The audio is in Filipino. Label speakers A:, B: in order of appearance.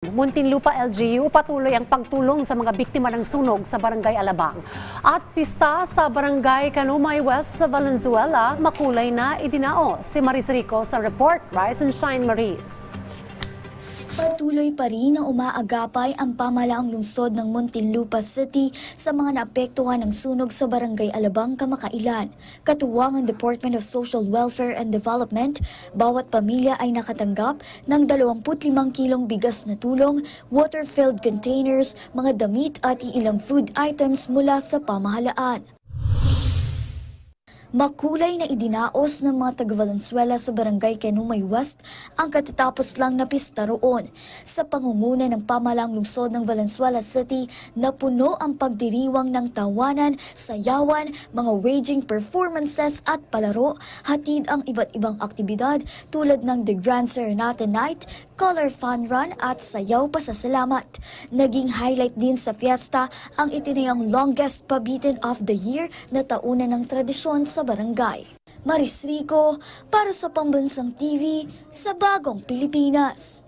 A: Muntinlupa LGU patuloy ang pagtulong sa mga biktima ng sunog sa Barangay Alabang. At pista sa Barangay Canumay West sa Valenzuela, makulay na idinao. Si Maris Rico sa report. Rise and shine, Maris.
B: Patuloy pa rin ang umaagapay ang pamalaang lungsod ng Muntinlupa City sa mga naapektuhan ng sunog sa Barangay Alabang kamakailan. Katuwang ang Department of Social Welfare and Development, bawat pamilya ay nakatanggap ng 25 kilong bigas na tulong, water-filled containers, mga damit at ilang food items mula sa pamahalaan. Makulay na idinaos ng mga taga Valenzuela sa barangay Kenumay West ang katatapos lang na pista roon. Sa pangunguna ng pamalang lungsod ng Valenzuela City na puno ang pagdiriwang ng tawanan, sayawan, mga waging performances at palaro, hatid ang iba't ibang aktibidad tulad ng The Grand Serenata Night, Color Fun Run at Sayaw Pasasalamat. Naging highlight din sa fiesta ang itinayang longest pabitin of the year na taunan ng tradisyon sa barangay. Maris Rico para sa Pambansang TV sa Bagong Pilipinas.